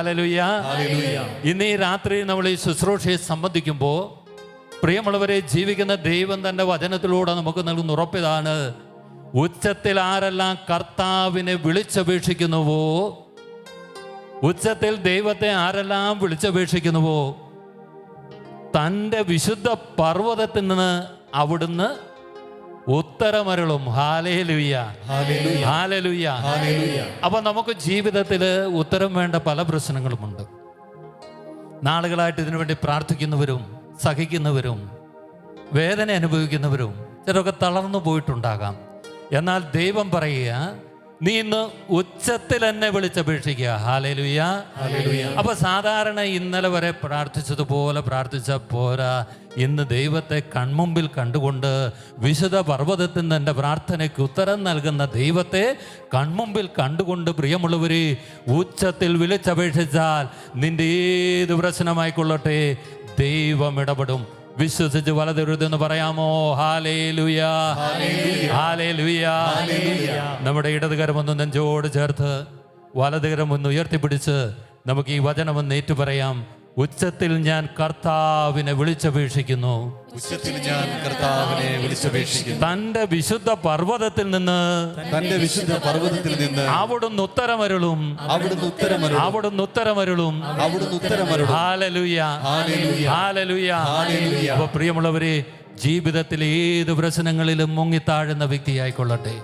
ഹാലലുയ്യ ഇന്ന് ഈ രാത്രി നമ്മൾ ഈ ശുശ്രൂഷയെ സംബന്ധിക്കുമ്പോൾ പ്രിയമുള്ളവരെ ജീവിക്കുന്ന ദൈവം തന്റെ വചനത്തിലൂടെ നമുക്ക് നൽകുന്ന ഉറപ്പിതാണ്. ഉച്ചത്തിൽ ആരെല്ലാം കർത്താവിനെ വിളിച്ചപേക്ഷിക്കുന്നുവോ? ഉച്ചത്തിൽ ദൈവത്തെ ആരെല്ലാം വിളിച്ചപേക്ഷിക്കുന്നുവോ? തന്റെ വിശുദ്ധ പർവതത്തിൽ നിന്ന് അവിടുന്ന് ഉത്തരമരുളും. അപ്പൊ നമുക്ക് ജീവിതത്തിൽ ഉത്തരം വേണ്ട പല പ്രശ്നങ്ങളുമുണ്ട്. നാളുകളായിട്ട് ഇതിനു വേണ്ടി പ്രാർത്ഥിക്കുന്നവരും സഹിക്കുന്നവരും വേദന അനുഭവിക്കുന്നവരും ചിലരൊക്കെ തളർന്നു പോയിട്ടുണ്ടാകാം. എന്നാൽ ദൈവം പറയുക നീ ഇന്ന് ഉച്ചത്തിൽ എന്നെ വിളിച്ചപേക്ഷിക്കുക. ഹാലലുയ. അപ്പൊ സാധാരണ ഇന്നലെ വരെ പ്രാർത്ഥിച്ചതുപോലെ പ്രാർത്ഥിച്ച പോരാ. ഇന്ന് ദൈവത്തെ കൺമുമ്പിൽ കണ്ടുകൊണ്ട് വിശുദ്ധ പർവതത്തിൽ നിന്ന് എന്റെ പ്രാർത്ഥനയ്ക്ക് ഉത്തരം നൽകുന്ന ദൈവത്തെ കൺമുമ്പിൽ കണ്ടുകൊണ്ട് പ്രിയമുള്ളവരെ ഉച്ചത്തിൽ വിളിച്ചപേക്ഷിച്ചാൽ നിന്റെ ഏത് പ്രശ്നമായിക്കൊള്ളട്ടെ ദൈവം ഇടപെടും. വിശ്വസിച്ച് വലതെഴുതെന്ന് പറയാമോ? ഹാലേ ലുയാ ഹാലേ ലുയാ നമ്മുടെ ഇടതുകരം ഒന്ന് നെഞ്ചോട് ചേർത്ത് വലതുകരം ഒന്ന് ഉയർത്തിപ്പിടിച്ച് നമുക്ക് ഈ വചനം ഒന്ന് ഏറ്റു പറയാം ഉച്ചത്തിൽ ഞാൻ കർത്താവിനെ വിളിച്ചപേക്ഷിക്കുന്നു. ഉച്ചത്തിൽ ഞാൻ കർത്താവിനെ വിളിച്ചപേക്ഷിക്കുന്നു. തന്റെ വിശുദ്ധ പർവതത്തിൽ നിന്ന് തന്റെ വിശുദ്ധ പർവതത്തിൽ നിന്ന് അവിടുന്ന് ഉത്തരമരുളും. അവിടുന്ന് ഉത്തരമരുളും. അവിടുന്ന് ഉത്തരമരുളും. അവിടുന്ന് ഉത്തരമരുളും. ഹാലലുയ. ഹാലേലൂയ. ഹാലലുയ. ഹാലേലൂയ. അപ്പൊ പ്രിയമുള്ളവരെ ജീവിതത്തിൽ ഏത് പ്രശ്നങ്ങളിലും മുങ്ങിത്താഴുന്ന വ്യക്തിയായിക്കൊള്ളട്ടെ.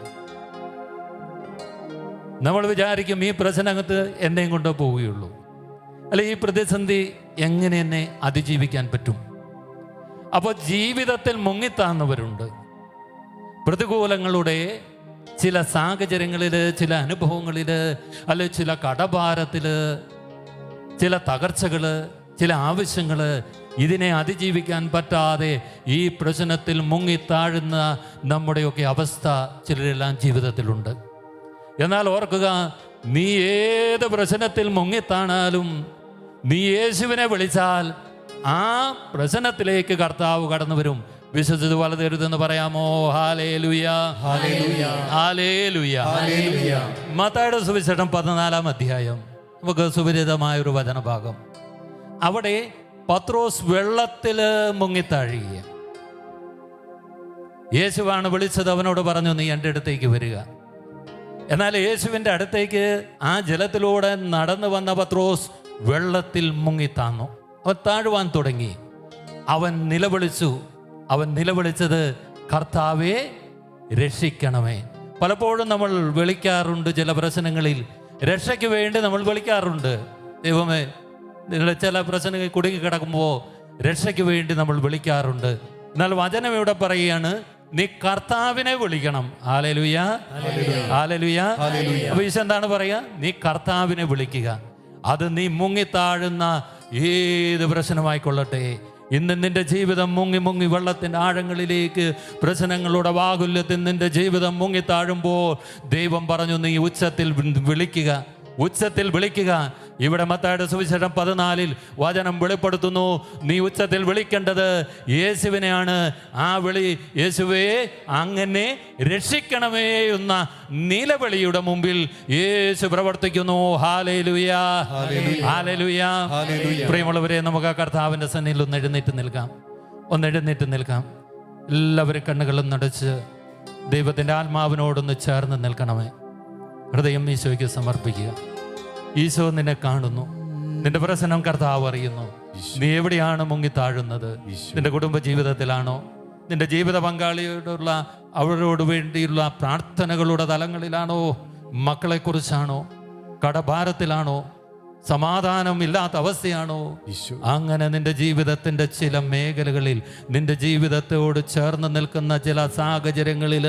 നമ്മൾ വിചാരിക്കും ഈ പ്രശ്നകത്ത് എന്നെയും കൊണ്ടോ പോവുകയുള്ളൂ. അല്ലെ ഈ പ്രതിസന്ധി എങ്ങനെ എന്നെ അതിജീവിക്കാൻ പറ്റും? അപ്പോൾ ജീവിതത്തിൽ മുങ്ങിത്താന്നവരുണ്ട്. പ്രതികൂലങ്ങളുടെ ചില സാഹചര്യങ്ങളിൽ ചില അനുഭവങ്ങളിൽ അല്ലെ ചില കടഭാരത്തിൽ ചില തകർച്ചകൾ ചില ആവശ്യങ്ങൾ ഇതിനെ അതിജീവിക്കാൻ പറ്റാതെ ഈ പ്രശ്നത്തിൽ മുങ്ങിത്താഴുന്ന നമ്മുടെയൊക്കെ അവസ്ഥ ചിലരെല്ലാം ജീവിതത്തിലുണ്ട്. എന്നാൽ ഓർക്കുക നീ ഏത് പ്രശ്നത്തിൽ മുങ്ങിത്താണാലും നീ യേശുവിനെ വിളിച്ചാൽ ആ പ്രശ്നത്തിലേക്ക് കർത്താവ് കടന്നു വരും. വിശ്വസിത് വലതരുതെന്ന് പറയാമോ? മത്തായുടെ സുവിശേഷം പതിനാലാം അധ്യായം. നമുക്ക് സുപരിതമായ ഒരു വചനഭാഗം. അവിടെ പത്രോസ് വെള്ളത്തിൽ മുങ്ങിത്താഴുക യേശുവാണ് വിളിച്ചത് അവനോട് പറഞ്ഞു നീ എന്റെ അടുത്തേക്ക് വരിക. എന്നാൽ യേശുവിന്റെ അടുത്തേക്ക് ആ ജലത്തിലൂടെ നടന്നു വന്ന പത്രോസ് വെള്ളത്തിൽ മുങ്ങിത്താന്നു. താഴുവാൻ തുടങ്ങി. അവൻ നിലവിളിച്ചു. അവൻ നിലവിളിച്ചത് കർത്താവെ രക്ഷിക്കണമേ. പലപ്പോഴും നമ്മൾ വിളിക്കാറുണ്ട് ചില പ്രശ്നങ്ങളിൽ. രക്ഷയ്ക്ക് വേണ്ടി നമ്മൾ വിളിക്കാറുണ്ട്. ദൈവമേ നിങ്ങളുടെ ചില പ്രശ്നങ്ങൾ കുടുങ്ങി കിടക്കുമ്പോൾ രക്ഷയ്ക്ക് വേണ്ടി നമ്മൾ വിളിക്കാറുണ്ട്. എന്നാൽ വചനം ഇവിടെ പറയുകയാണ് നീ കർത്താവിനെ വിളിക്കണം. ആലലുയ ആലലുയ അപ്പൊ ഈശോ എന്താണ് പറയുക? നീ കർത്താവിനെ വിളിക്കുക. അത് നീ മുങ്ങിത്താഴുന്ന ഏത് പ്രശ്നമായിക്കൊള്ളട്ടെ? ഇന്ന് നിന്റെ ജീവിതം മുങ്ങി മുങ്ങി വെള്ളത്തിന്റെ ആഴങ്ങളിലേക്ക് പ്രശ്നങ്ങളുടെ വാകുല്യത്തിൽ നിന്റെ ജീവിതം മുങ്ങി താഴുമ്പോൾ ദൈവം പറഞ്ഞു നീ ഉച്ചത്തിൽ വിളിക്കുക. ഉച്ചത്തിൽ വിളിക്കുക. ഇവിടെ മത്തായുടെ സുവിശേഷം പതിനാലിൽ വചനം വെളിപ്പെടുത്തുന്നു. നീ ഉച്ചത്തിൽ വിളിക്കേണ്ടത് യേശുവിനെയാണ്. ആ വിളി യേശുവേ അങ്ങനെ രക്ഷിക്കണമേ എന്ന നിലവിളിയുടെ മുമ്പിൽ യേശു പ്രവർത്തിക്കുന്നു. ഹാലേലുയാ ഹാലേലുയാ പ്രിയമുള്ളവരെ നമുക്ക് ആ കർത്താവിന്റെ സന്നിധിയിൽ ഒന്ന് എഴുന്നേറ്റ് നിൽക്കാം. ഒന്ന് എഴുന്നേറ്റ് നിൽക്കാം. എല്ലാവരും കണ്ണുകളും നടച്ച് ദൈവത്തിന്റെ ആത്മാവിനോടൊന്ന് ചേർന്ന് നിൽക്കണമേ. ഹൃദയം ഈശോയ്ക്ക് സമർപ്പിക്കുക. ഈശോ നിന്നെ കാണുന്നു. നിന്റെ പ്രശ്നം കർത്താവ് അറിയുന്നു. നീ എവിടെയാണ് മുങ്ങി താഴുന്നത്? നിന്റെ കുടുംബ ജീവിതത്തിലാണോ? നിന്റെ ജീവിത പങ്കാളിയോടുള്ള അവരോട് വേണ്ടിയുള്ള പ്രാർത്ഥനകളുടെ തലങ്ങളിലാണോ? മക്കളെക്കുറിച്ചാണോ? കടഭാരത്തിലാണോ? സമാധാനം ഇല്ലാത്ത അവസ്ഥയാണോ അങ്ങനെ നിന്റെ ജീവിതത്തിന്റെ ചില മേഖലകളിൽ നിന്റെ ജീവിതത്തോട് ചേർന്ന് നിൽക്കുന്ന ചില സാഹചര്യങ്ങളിൽ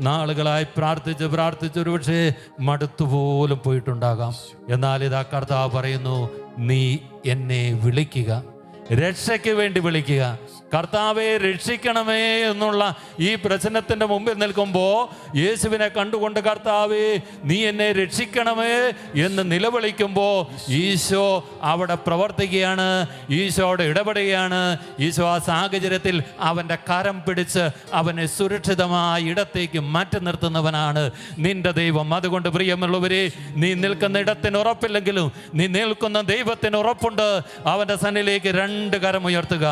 നാളുകളായി പ്രാർത്ഥിച്ച് പ്രാർത്ഥിച്ച് ഒരുപക്ഷെ മടുത്തുപോലും പോയിട്ടുണ്ടാകാം. എന്നാൽ ഇതാ കർത്താവ് പറയുന്നു നീ എന്നെ വിളിക്കുക. രക്ഷയ്ക്ക് വേണ്ടി വിളിക്കുക. കർത്താവെ രക്ഷിക്കണമേ എന്നുള്ള ഈ പ്രശ്നത്തിന്റെ മുമ്പിൽ നിൽക്കുമ്പോൾ യേശുവിനെ കണ്ടുകൊണ്ട് കർത്താവെ നീ എന്നെ രക്ഷിക്കണമേ എന്ന് നിലവിളിക്കുമ്പോൾ ഈശോ അവിടെ പ്രവർത്തിക്കുകയാണ്. ഈശോയുടെ ഇടപെടുകയാണ്. ഈശോ ആ സാഹചര്യത്തിൽ അവന്റെ കരം പിടിച്ച് അവനെ സുരക്ഷിതമായ ഇടത്തേക്ക് മാറ്റി നിർത്തുന്നവനാണ് നിന്റെ ദൈവം. അതുകൊണ്ട് പ്രിയമുള്ളവരെ നീ നിൽക്കുന്ന ഇടത്തിന് ഉറപ്പില്ലെങ്കിലും നീ നിൽക്കുന്ന ദൈവത്തിന് ഉറപ്പുണ്ട്. അവന്റെ സന്നിലേക്ക് രണ്ട് കരമുയർത്തുക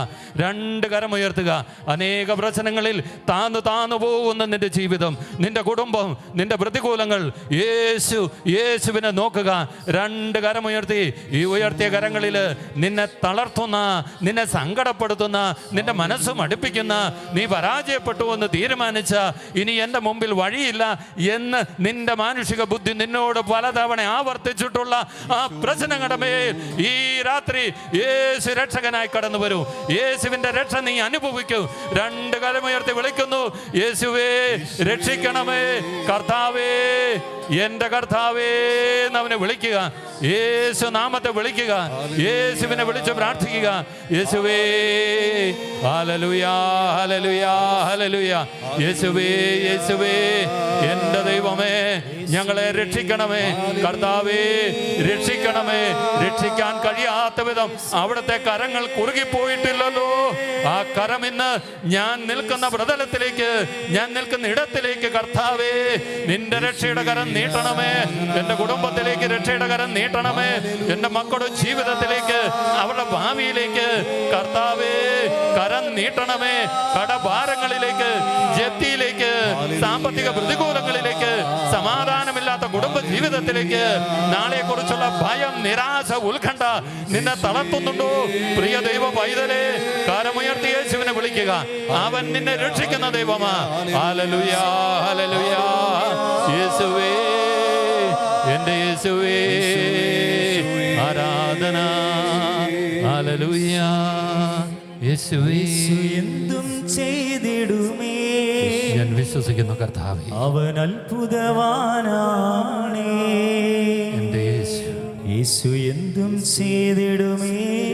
രണ്ട് കരമുയർത്തുക അനേക പ്രശ്നങ്ങളിൽ താന്നു താന്നു പോകുന്ന നിന്റെ ജീവിതം നിന്റെ കുടുംബം നിന്റെ പ്രതികൂലങ്ങൾ. യേശു യേശുവിനെ നോക്കുക. രണ്ട് കരമുയർത്തി ഈ ഉയർത്തിയ കരങ്ങളിൽ നിന്നെ തളർത്തുന്ന നിന്നെ സങ്കടപ്പെടുത്തുന്ന നിന്റെ മനസ്സ് മടുപ്പിക്കുന്ന നീ പരാജയപ്പെട്ടു എന്ന് തീരുമാനിച്ച ഇനി എന്റെ മുമ്പിൽ വഴിയില്ല എന്ന് നിന്റെ മാനുഷിക ബുദ്ധി നിന്നോട് പലതവണ ആവർത്തിച്ചിട്ടുള്ള ആ പ്രശ്നങ്ങളുടെ മേൽ ഈ രാത്രി യേശു രക്ഷകനായി കടന്നു വരൂ. യേശുവിന്റെ രക്ഷ നീ അനുഭവിക്കൂ. രണ്ട് കരമുയർത്തി വിളിക്കുന്നു. യേശുവേ രക്ഷിക്കണമേ. കർത്താവേ എന്റെ കർത്താവേ അവനെ വിളിക്കുക. യേശു നാമത്തെ വിളിക്കുക. യേശുവിനെ വിളിച്ച് പ്രാർത്ഥിക്കുക. യേശുവേ ഹല്ലേലൂയ ഹല്ലേലൂയ ഹല്ലേലൂയ. യേശുവേ യേശുവേ എന്റെ ദൈവമേ ഞങ്ങളെ രക്ഷിക്കണമേ. കർത്താവേ രക്ഷിക്കണമേ. രക്ഷിക്കാൻ കഴിയാത്ത വിധം അവിടുത്തെ കരങ്ങൾ കുറുകിപ്പോയിട്ടില്ലല്ലോ. ആ കരം ഇന്ന് ഞാൻ നിൽക്കുന്ന പ്രതലത്തിലേക്ക് ഞാൻ നിൽക്കുന്ന ഇടത്തിലേക്ക് കർത്താവേ നിന്റെ രക്ഷയുടെ കരം നീട്ടണമേ. എന്റെ കുടുംബത്തിലേക്ക് രക്ഷയുടെ കരം നീട്ടണമേ. എന്റെ മക്കളുടെ ജീവിതത്തിലേക്ക് അവരുടെ ഭാവിയിലേക്ക് കർത്താവേ കരം നീട്ടണമേ. കടഭാരങ്ങളിലേക്ക് ജപ്തിയിലേക്ക് സാമ്പത്തിക പ്രതികൂലങ്ങളിലേക്ക് സമാധാനമില്ലാത്ത കുടുംബ ജീവിതത്തിലേക്ക് നാളെ കുറിച്ചുള്ള ഭയം നിരാശ ഉത്കണ്ഠ നിന്നെ തളർത്തുന്നുണ്ടോ? പ്രിയ ദൈവ പൈതലേ കരമുയർത്തി യേശുവിനെ വിളിക്കുക. അവൻ നിന്നെ രക്ഷിക്കുന്ന ദൈവമാ. യേശുവേ ആരാധന. ഹല്ലേലൂയ. യേശുവേ എന്തും ചെയ്തിടുമേ. ഞാൻ വിശ്വസിക്കുന്നു കർത്താവേ. അവൻ അത്ഭുതവാനാണേ. എന്റെ യേശു. യേശു എന്തും ചെയ്തിടുമേ.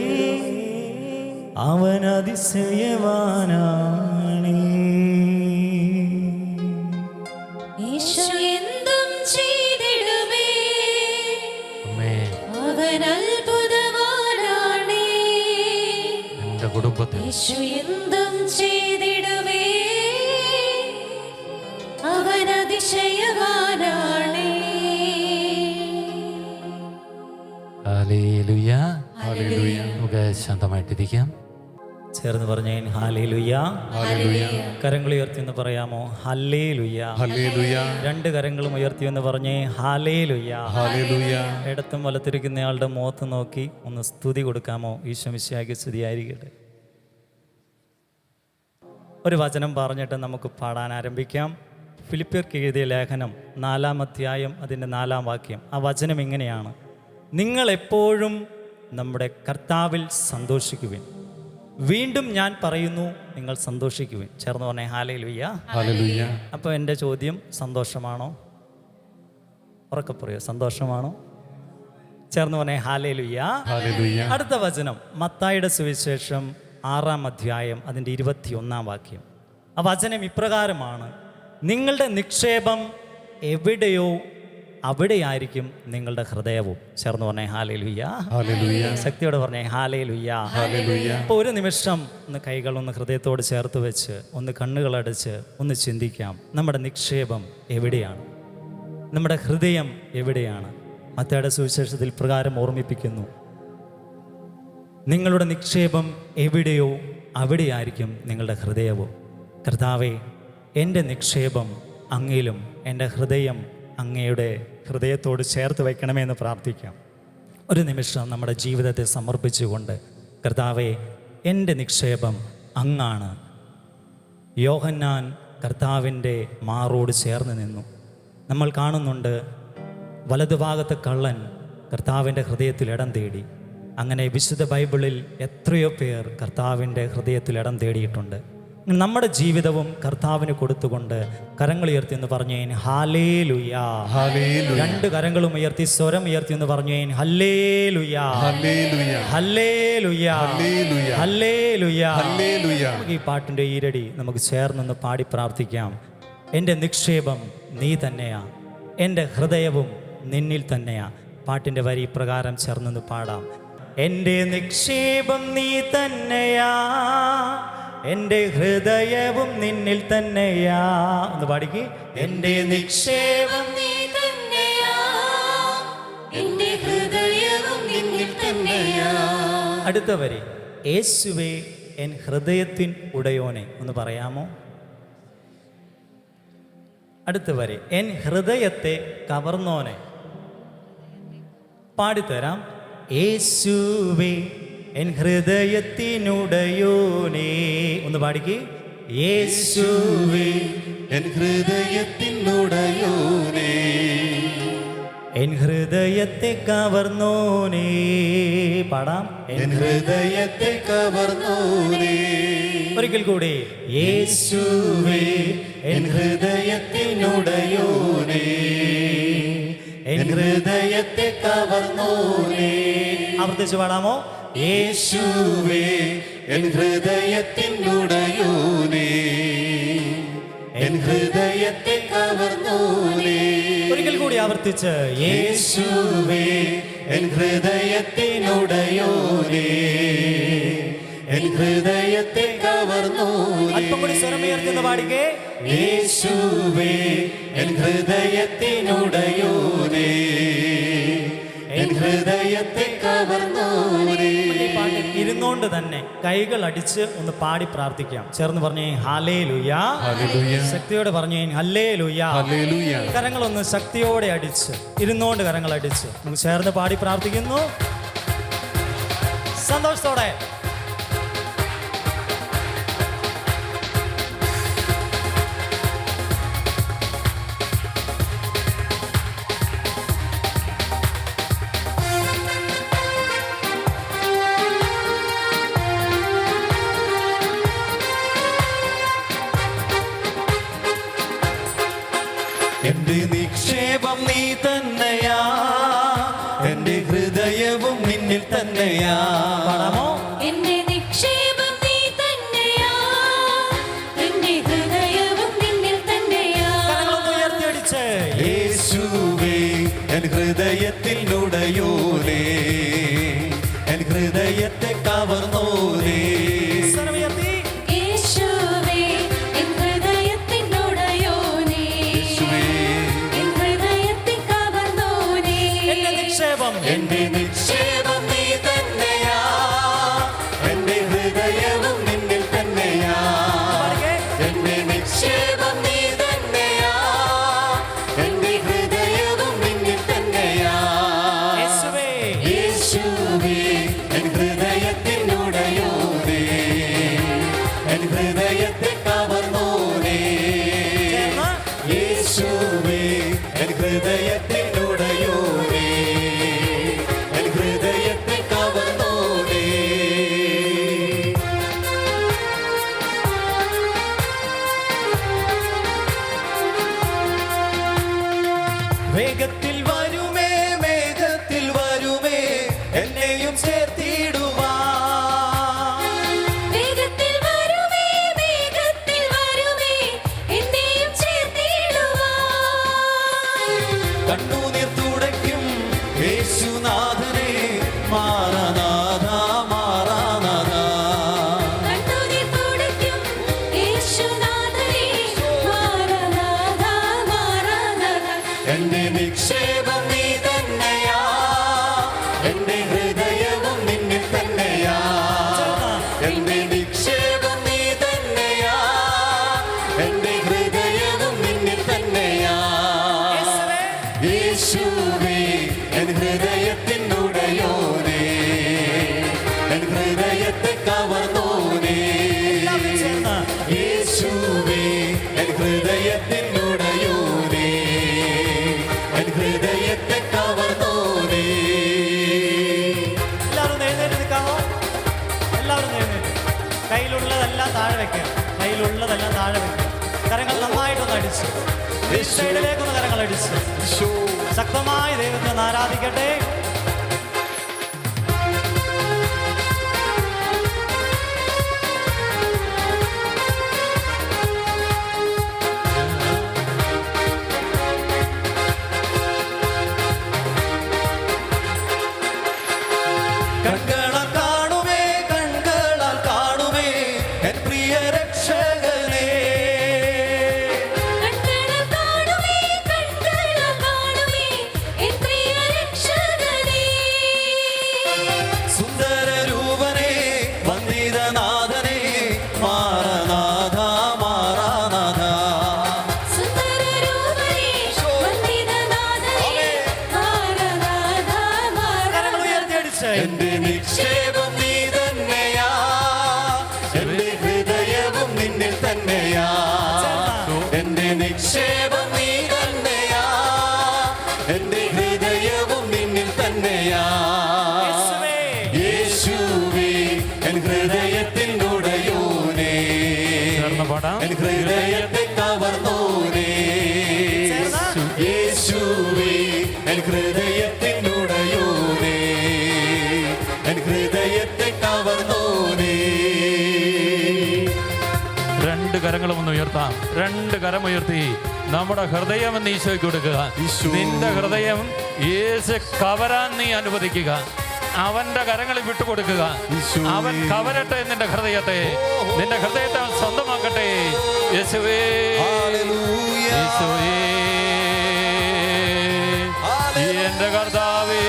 അവൻ അതിശയവാനാണേ. കുടുംബത്തിൽ എന്തും ചെയ്തിടുമേ അവൻ അതിശയവാനാണേ. ശാന്തമായിട്ടിരിക്കാം. ചേർന്ന് പറഞ്ഞേ ഹാലേ ലുയ്യ കരങ്ങൾ ഉയർത്തി എന്ന് പറയാമോ? ഹല്ലേ ലുയ്യ രണ്ട് കരങ്ങളും ഉയർത്തി എന്ന് പറഞ്ഞേ ഹാലേ ലുയ്യ ഇടത്തും വലത്തിരിക്കുന്നയാളുടെ മുഖത്ത് നോക്കി ഒന്ന് സ്തുതി കൊടുക്കാമോ? ഈശ്വമിശിയാക്കി സ്തുതിയായിരിക്കട്ടെ. ഒരു വചനം പറഞ്ഞിട്ട് നമുക്ക് പാടാൻ ആരംഭിക്കാം. ഫിലിപ്പിയർക്ക് എഴുതിയ ലേഖനം നാലാം അധ്യായം അതിന്റെ നാലാം വാക്യം. ആ വചനം ഇങ്ങനെയാണ്. നിങ്ങൾ എപ്പോഴും നമ്മുടെ കർത്താവിൽ സന്തോഷിക്കുവിൻ. വീണ്ടും ഞാൻ പറയുന്നു നിങ്ങൾ സന്തോഷിക്കുവിൻ. ചേർന്ന് പറഞ്ഞേ ഹാലയിൽ വയ്യ അപ്പോൾ എന്റെ ചോദ്യം സന്തോഷമാണോ? ഉറക്കെ പറയോ സന്തോഷമാണോ? ചേർന്ന് പറഞ്ഞേ ഹാലയിൽ വയ്യ അടുത്ത വചനം മത്തായുടെ സുവിശേഷം ആറാം അധ്യായം അതിന്റെ ഇരുപത്തിയൊന്നാം വാക്യം. ആ വചനം ഇപ്രകാരമാണ്. നിങ്ങളുടെ നിക്ഷേപം എവിടെയോ അവിടെയായിരിക്കും നിങ്ങളുടെ ഹൃദയവും. ചേർന്ന് പറഞ്ഞേ ഹാലേ ലുയ്യ ശക്തിയോട് പറഞ്ഞേ ഹാലേ ലുയ്യ അപ്പോൾ ഒരു നിമിഷം ഒന്ന് കൈകൾ ഒന്ന് ഹൃദയത്തോട് ചേർത്ത് വെച്ച് ഒന്ന് കണ്ണുകളടച്ച് ഒന്ന് ചിന്തിക്കാം. നമ്മുടെ നിക്ഷേപം എവിടെയാണ്? നമ്മുടെ ഹൃദയം എവിടെയാണ്? മത്തയുടെ സുവിശേഷത്തിൽ പ്രകാരം ഓർമ്മിപ്പിക്കുന്നു. നിങ്ങളുടെ നിക്ഷേപം എവിടെയോ അവിടെയായിരിക്കും നിങ്ങളുടെ ഹൃദയവും. കർത്താവെ എന്റെ നിക്ഷേപം അങ്ങയിലും എന്റെ ഹൃദയം അങ്ങയുടെ ഹൃദയത്തോട് ചേർത്ത് വയ്ക്കണമെന്ന് പ്രാർത്ഥിക്കാം. ഒരു നിമിഷം നമ്മുടെ ജീവിതത്തെ സമർപ്പിച്ചുകൊണ്ട് കർത്താവെ എന്റെ നിക്ഷേപം അങ്ങാണ്. യോഹന്നാൻ കർത്താവിന്റെ മാറോട് ചേർന്ന് നിന്നു. നമ്മൾ കാണുന്നുണ്ട് വലതുഭാഗത്തെ കള്ളൻ കർത്താവിന്റെ ഹൃദയത്തിൽ ഇടം തേടി. അങ്ങനെ വിശുദ്ധ ബൈബിളിൽ എത്രയോ പേർ കർത്താവിന്റെ ഹൃദയത്തിൽ ഇടം തേടിയിട്ടുണ്ട്. നമ്മുടെ ജീവിതവും കർത്താവിന് കൊടുത്തുകൊണ്ട് കരങ്ങൾ ഉയർത്തി എന്ന് പറഞ്ഞു ഹാലേ ലുയാ രണ്ട് കരങ്ങളും ഉയർത്തി സ്വരം ഉയർത്തി എന്ന് പറഞ്ഞു ഹല്ലേ ലുയാ ഹല്ലേ ലുയാ. ഹല്ലേ ലുയാ ഈ പാട്ടിന്റെ ഈരടി നമുക്ക് ചേർന്നൊന്ന് പാടി പ്രാർത്ഥിക്കാം. എന്റെ നിക്ഷേപം നീ തന്നെയാ. എന്റെ ഹൃദയവും നിന്നിൽ തന്നെയാ. പാട്ടിന്റെ വരി പ്രകാരം ചേർന്നൊന്ന് പാടാം. എന്റെ നിക്ഷേപം നീ തന്നെയാ. എന്റെ ഹൃദയവും നിന്നിൽ തന്നെയാ. ഒന്ന് പാടിക്ക്. എന്റെ നിക്ഷേപം നീ തന്നെയാ. എന്റെ ഹൃദയവും നിന്നിൽ തന്നെയാ. അടുത്ത വരി യേശുവേ എൻ ഹൃദയത്തിൻ ഉടയോനെ. ഒന്ന് പറയാമോ? അടുത്ത വരി എൻ ഹൃദയത്തെ കവർന്നോനെ. പാടിത്തരാം. യേശുവേ എൻ ഹൃദയത്തിനുടയോനേ. ഒന്ന് പാടിക്ക്. യേശുവേ എൻ ഹൃദയത്തിനുടയോനേ. എൻ ഹൃദയത്തെ കവർന്നോനേ. പാടാം. എൻ ഹൃദയത്തെ കവർന്നോനേ. ഒരിക്കൽ കൂടി. യേശുവേ എൻ ഹൃദയത്തിനുടയോനേ. ഹൃദയത്തെ കവർന്നോനേ. ആവർത്തിച്ച് പാടാമോ? യേശുവേ എൻ ഹൃദയത്തിൻ ഹൃദയത്തിനുടയോനേ എൻ ഹൃദയത്തെ കവർന്നോനേ. ഒരിക്കൽ കൂടി ആവർത്തിച്ച് യേശുവേ എൻ ഹൃദയത്തിനുടയോനേ എൻ ഹൃദയത്തെ കവർന്നു അല്പം കൂടി സ്വരമുയർത്തുന്ന പാടിക്കേ. യേശുവേ എൻ ഹൃദയത്തിനുടയോനേ എൻ ഹൃദയത്തെ പാട്ട് ഇരുന്നോണ്ട് തന്നെ കൈകൾ അടിച്ച് ഒന്ന് പാടി പ്രാർത്ഥിക്കാം. ചേർന്ന് പറഞ്ഞേ ഹാലേ ലുയാ ശക്തിയോടെ പറഞ്ഞേ ഹല്ലേ ലുയാ കരങ്ങളൊന്ന് ശക്തിയോടെ അടിച്ച് ഇരുന്നോണ്ട് കരങ്ങൾ അടിച്ച് നമുക്ക് ചേർന്ന് പാടി പ്രാർത്ഥിക്കുന്നു. സന്തോഷത്തോടെ. നിക്ഷേപം നീ തന്നെയാ. എന്റെ ഹൃദയവും നിന്നിൽ തന്നെയാ. ശക്തമായി ദൈവത്തെ ആരാധിക്കട്ടെ. എന്റെ ഹൃദയവും നിന്നിൽ തന്നെയാ. യേശുവേ. എൻ ഹൃദയത്തിനുടയോനേ ചേർന്ന് എൻ ഹൃദയത്തെ കവർന്നോനേ. യേശുവേ എൻ ഹൃദയത്തിനുടയോനേ എൻ ഹൃദയത്തെ കവർന്നോനേ. രണ്ട് കരങ്ങളും ഒന്ന് ഉയർത്താം. രണ്ട് കരം ഉയർത്തി. നമ്മുടെ ഹൃദയം എന്ന് ഈശോയ്ക്ക് കൊടുക്കുക. നിന്റെ ഹൃദയം യേശു കവരാൻ നീ അനുവദിക്കുക. അവന്റെ കരങ്ങളിൽ വിട്ടുകൊടുക്കുക. അവൻ കവരട്ടെ നിന്റെ ഹൃദയത്തെ. നിന്റെ ഹൃദയത്തെ അവൻ സ്വന്തമാക്കട്ടെ. യേശുവേ. യേശുവേ. എന്റെ കർത്താവേ.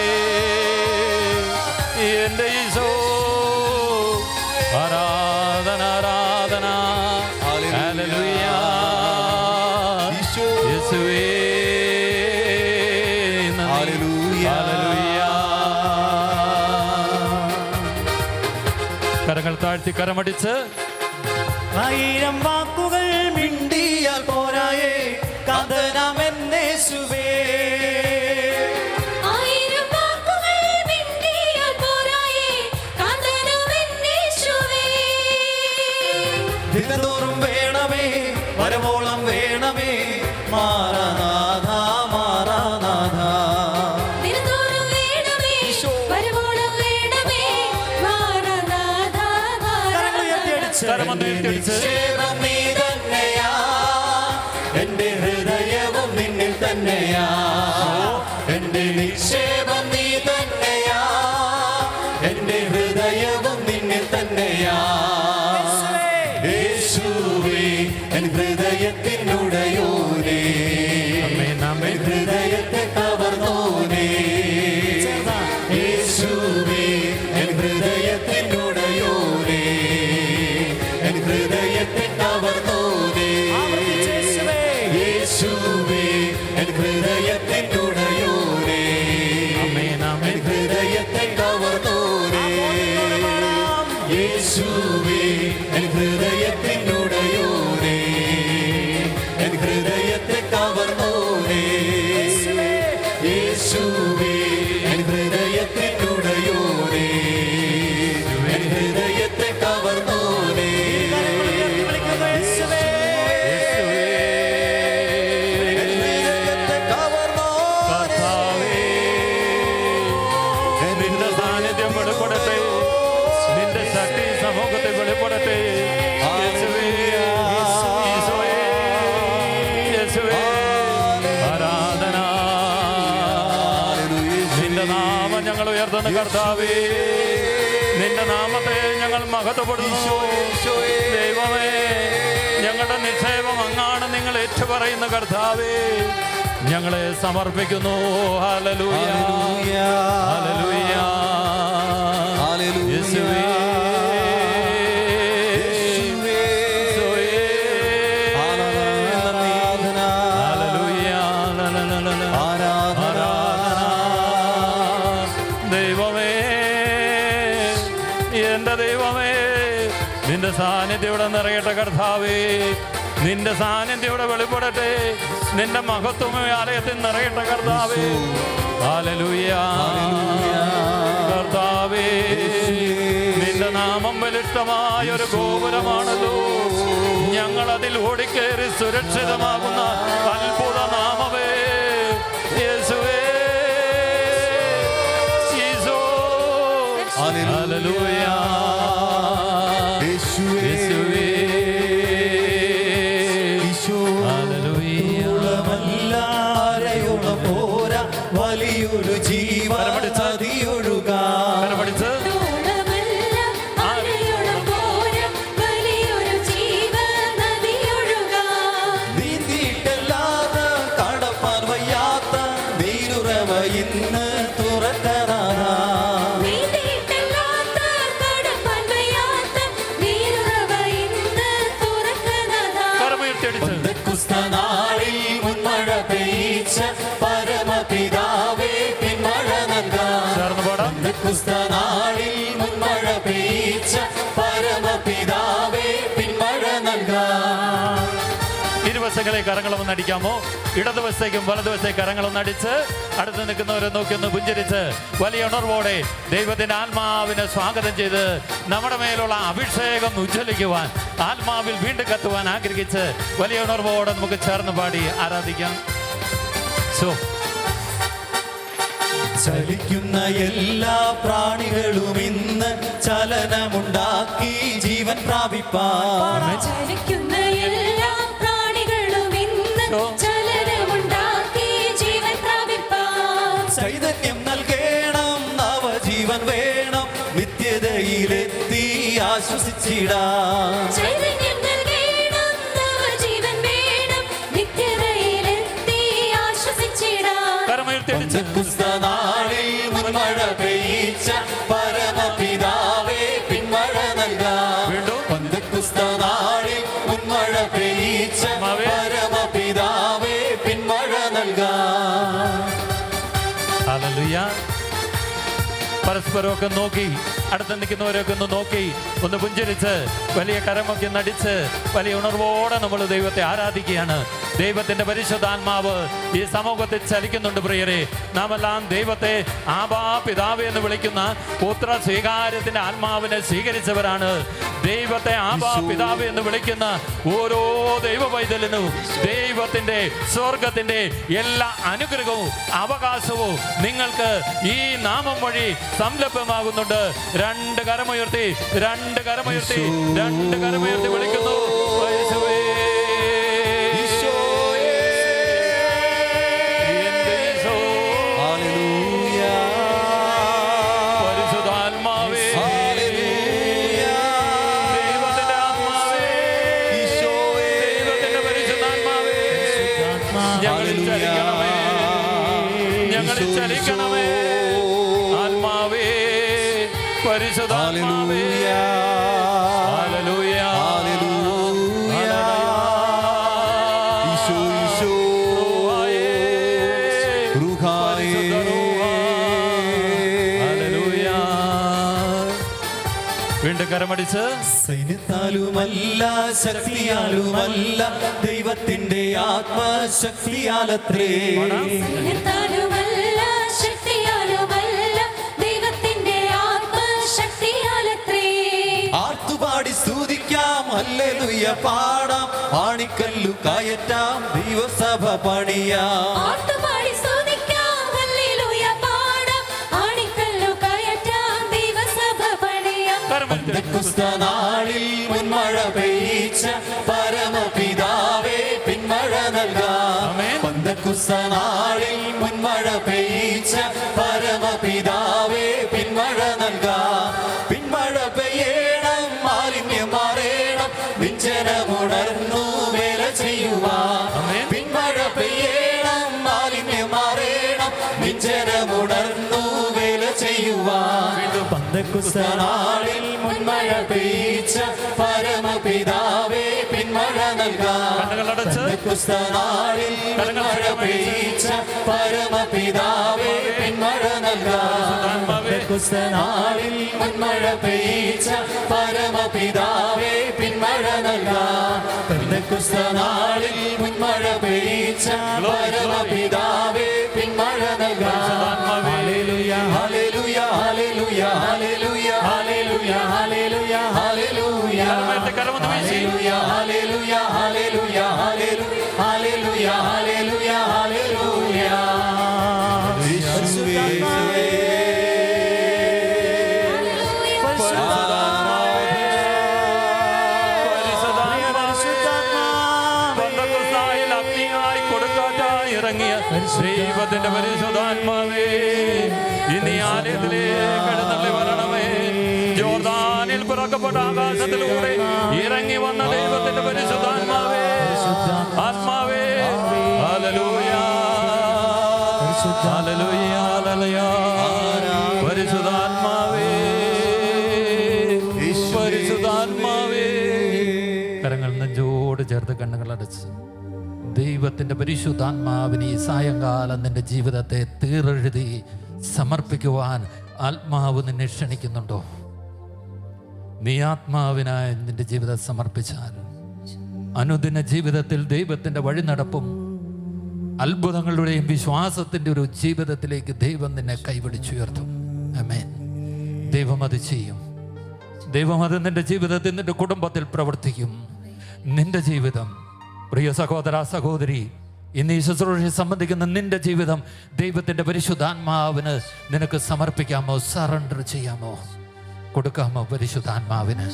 എന്റെ ഈശോ. ആരാധന ആരാധന. ഹല്ലേലൂയ. യേശുവേ. കരങ്ങൾ താഴ്ത്തി കരമടിച്ച്. ആയിരം വാക്കുകൾ today. നിന്റെ സാന്നിധ്യം വെളിപ്പെടട്ടെ നിന്റെ ശക്തി സമൂഹത്തെ വെളിപ്പെടട്ടെ ആരാധന. നിന്റെ നാമം ഞങ്ങൾ ഉയർത്തുന്ന കർത്താവേ. നിന്റെ നാമത്തെ ഞങ്ങൾ മഹത്വപ്പെടുന്നു ദൈവമേ ഞങ്ങളുടെ നിക്ഷേപം അങ്ങാണ് നിങ്ങൾ ഏറ്റുപറയുന്ന കർത്താവേ. ഞങ്ങളെ സമർപ്പിക്കുന്നു. യേശുവേ. എന്റെ ദൈവമേ നിന്റെ സാന്നിധ്യം ഇവിടെ നിറയട്ടെ കർത്താവേ. നിന്റെ സാന്നിധ്യം ഇവിടെ വെളിപ്പെടട്ടെ. നിന്റെ മഹത്വം ആലയത്തിൽ നിറയട്ടെ കർത്താവേ. കർത്താവേ നിന്റെ നാമം ബലിഷ്ടമായ ഒരു ഗോപുരമാണല്ലോ. ഞങ്ങൾ അതിൽ ഓടിക്കേറി സുരക്ഷിതമാകുന്ന അത്ഭുത നാമവേ യേശുവേ. ഈശോ. ഹല്ലേലൂയ. Onde custa nada കരങ്ങളൊന്ന് അടിക്കാമോ? ഇടതുവശത്തേക്കും വലതുവശത്തേക്ക് കരങ്ങളൊന്ന് അടിച്ച് അടുത്ത് നിൽക്കുന്നവരെ നോക്കി ഒന്ന് പുഞ്ചരിച്ച് വലിയ ഉണർവോടെ ദൈവത്തിന്റെ ആത്മാവിനെ സ്വാഗതം ചെയ്ത് നമ്മുടെ മേലുള്ള അഭിഷേകം ഉജ്ജ്വലിക്കുവാൻ ആത്മാവിൽ വീണ്ടും കത്തുവാൻ ആഗ്രഹിച്ച് വലിയ ഉണർവോടെ നമുക്ക് ചേർന്ന് പാടി ആരാധിക്കാം. സോ ചലിക്കുന്ന എല്ലാ പ്രാണികളും ഇന്ന് ചലനമുണ്ടാക്കി ജീവൻ പ്രാപിപ്പാൻ. ചലിക്കുന്ന എല്ലാ ഓ. ചലനമുണ്ടാക്കി ജീവൻ പ്രാപിപ്പാൻ. ചൈതന്യം നൽകേണം നവജീവൻ വേണം നിത്യതയിലെത്തി ആശ്വസിച്ചിടാം പരസ്പരമൊക്കെ നോക്കി അടുത്ത് നിൽക്കുന്നവരൊക്കെ ഒന്ന് നോക്കി ഒന്ന് പുഞ്ചരിച്ച് വലിയ കരമൊക്കെ നടിച്ച് വലിയ ഉണർവോടെ നമ്മൾ ദൈവത്തെ ആരാധിക്കുകയാണ്. ദൈവത്തിന്റെ പരിശുദ്ധാത്മാവ് ഈ സമൂഹത്തിൽ ചലിക്കുന്നുണ്ട് പ്രിയരെ. നാമെല്ലാം ദൈവത്തെ ആബാ പിതാവ് എന്ന് വിളിക്കുന്ന പുത്ര സ്വീകാര്യത്തിന്റെ ആത്മാവിനെ സ്വീകരിച്ചവരാണ്. ദൈവത്തെ ആബാ പിതാവ് എന്ന് വിളിക്കുന്ന ഓരോ ദൈവ പൈതലിനും ദൈവത്തിന്റെ സ്വർഗത്തിന്റെ എല്ലാ അനുഗ്രഹവും അവകാശവും നിങ്ങൾക്ക് ഈ നാമം വഴി സംലഭ്യമാകുന്നുണ്ട് രണ്ട് കരമുയർത്തി രണ്ട് കരമുയർത്തി രണ്ട് കരമുയർത്തി വിളിക്കുന്നു. പരിശുദ്ധ. വീണ്ടും കരമടിച്ച്. സൈന്യത്താലുമല്ല ശക്തിയാലുമല്ല ദൈവത്തിന്റെ ആത്മശക്തിയാലത്രേ. അല്ലെലുയ പാടാം ആണിക്കല്ലു കയറ്റാം ദൈവസഭ പണിയാം. നാളിൽ ഹല്ലേലൂയ പാടാം, ആണിക്കല്ലു കയറ്റാം, ദൈവസഭ പണിയാം. കുസ്തനാളിൽ മുൻമഴ പെയ്ച്ച പരമപിതാവേ പിന്മഴ നൽകാം. പന്തക്കുസ്തനാളിൽ മുൻമഴ പെയ്ച്ച പരമപിതാവേ പിന്മഴ നൽകാം. വിഞ്ചനമുണർന്നു വേല ചെയ്യുവാൻ. പന്തക്കുസ്തനാളിൽ മുൻമഴ പെയ്ച്ച പരമപിതാവേ പിന്മഴ നൽകാം കണ്ണുകളടച്ച് കുസ്തനാളിൽ മുൻമഴ പെയ്ച്ച പരമപിതാവേ പിന്മഴ നൽകാം കുസ്തനാളിൽ മുൻമഴ പെയ്ച്ച പരമപിതാവേ പിന്മഴ നൽകാം കുസ്തനാളിൽ മുൻമഴ പെയ്ച്ച പരമപിതാവേ പിന്മഴ നൽകാം ഹല്ലേലൂയ hallelujah hallelujah hallelujah hallelujah hallelujah hallelujah hallelujah hallelujah hallelujah ഹല്ലേലൂയ കൊടുക്കാറ്റായി ഇറങ്ങിയ ദൈവത്തിന്റെ പരിശുദ്ധാത്മാവേ. ഇനി ആലയത്തിലേക്ക് ജോർദാനിൽ പിറക്കപ്പെട്ട ആകാശത്തിലൂടെ ഇറങ്ങി വന്ന ദൈവത്തിന്റെ പരിശുദ്ധാത്മാവേ. ആത്മാവേ. പരിശുദ്ധാത്മാവേ. പരിശുദ്ധാത്മാവേ. കരങ്ങൾ നെഞ്ചോട് ചേർത്ത് കണ്ണുകൾ അടച്ച് ദൈവത്തിന്റെ പരിശുദ്ധാത്മാവിനെ ഈ സായങ്കാലം നിന്റെ ജീവിതത്തെ തീറെഴുതി സമർപ്പിക്കുവാൻ ആത്മാവ് നിന്നെ ക്ഷണിക്കുന്നുണ്ടോ? നീ ആത്മാവിനായ നിന്റെ ജീവിതം സമർപ്പിച്ചാൽ അനുദിന ജീവിതത്തിൽ ദൈവത്തിന്റെ വഴി നടപ്പും അത്ഭുതങ്ങളുടെയും വിശ്വാസത്തിന്റെ ഒരു ജീവിതത്തിലേക്ക് ദൈവം നിന്നെ കൈവിടിച്ചുയർത്തും ദൈവം അത് ചെയ്യും. ദൈവം അത് നിന്റെ ജീവിതത്തിൽ നിന്റെ കുടുംബത്തിൽ പ്രവർത്തിക്കും. നിന്റെ ജീവിതം പ്രിയ സഹോദര സഹോദരി ഇന്ന് ഈ ശുശ്രൂഷ സംബന്ധിക്കുന്ന നിന്റെ ജീവിതം ദൈവത്തിന്റെ പരിശുദ്ധാത്മാവിന് നിനക്ക് സമർപ്പിക്കാമോ? സറണ്ടർ ചെയ്യാമോ? കൊടുക്കാമോ പരിശുദ്ധാത്മാവിന്.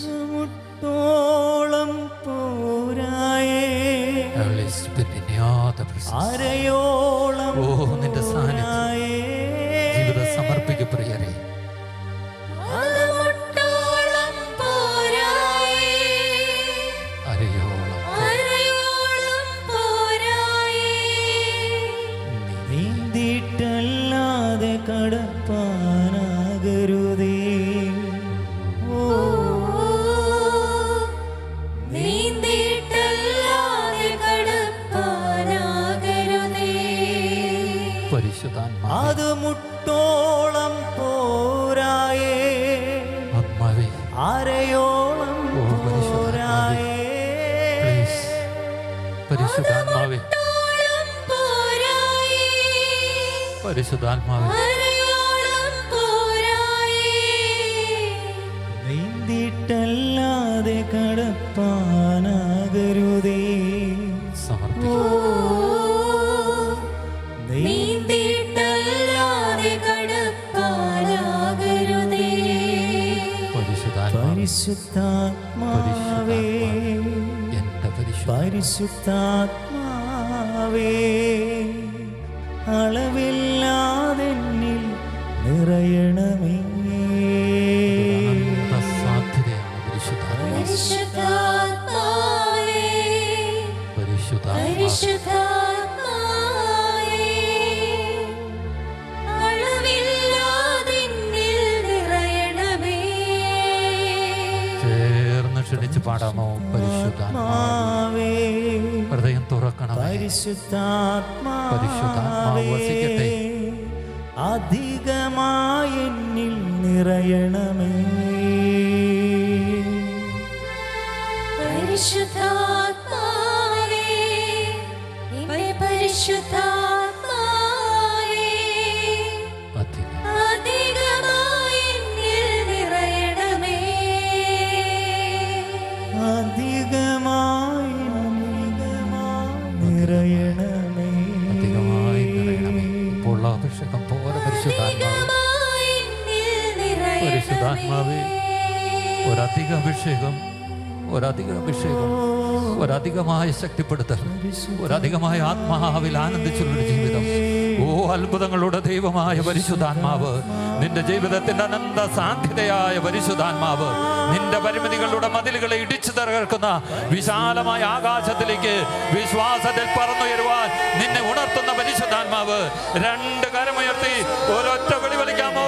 ഓ നിന്റെ സാന്നിധ്യം. പരിശുദ്ധാത്മാവേ. പരിശുദ്ധാത്മാവേ. നീന്തിയിട്ടല്ലാതെ കടപ്പാനാകരുതേ. സമർപ്പിക്കും. നീ നീന്തിയിട്ടല്ലാതെ കടപ്പാനാകരുതേ. പരിശുദ്ധാത്മാവേ. പരിശുദ്ധ പരിശുദ്ധാത്മാവേ അളവില്ലാതെന്നിൽ നിറയണമേ. പരിശുദ്ധാത്മാവേ. പരിശുദ്ധാത്മാവേ അളവില്ലാതെന്നിൽ നിറയണമേ. ചേർന്ന് ക്ഷണിച്ച് പാടാമോ? പരിശുദ്ധാത്മാവേ. ഹൃദയം തുറക്കണം വസിക്കട്ടെ. അധികമായി എന്നിൽ നിറയണമേ പരിശുദ്ധാത്മാവേ പരിശുദ്ധാത്മാവേ ഒരധിക അഭിഷേകം ഒരധിക അഭിഷേകം ഒരധികമായ ശക്തിപ്പെടുത്തൽ ഒരധികമായ ആത്മാവിൽ ആനന്ദിച്ചുള്ളൊരു ജീവിതം. ഓ അത്ഭുതങ്ങളുടെ ദൈവമായ പരിശുദ്ധാത്മാവ് നിന്റെ ജീവിതത്തിന്റെ അനന്ത സാധ്യതയായ പരിശുദ്ധാത്മാവ് നിന്റെ പരിമിതികളുടെ മതിലുകളെ ഇടിച്ചു തകർക്കുന്ന വിശാലമായ ആകാശത്തിലേക്ക് വിശ്വാസത്തിൽ പറന്നുയരുവാൻ നിന്നെ ഉണർത്തുന്ന പരിശുദ്ധാത്മാവ് രണ്ട് കരമുയർത്തി ഒരൊറ്റ വിളി വിളിക്കാമോ?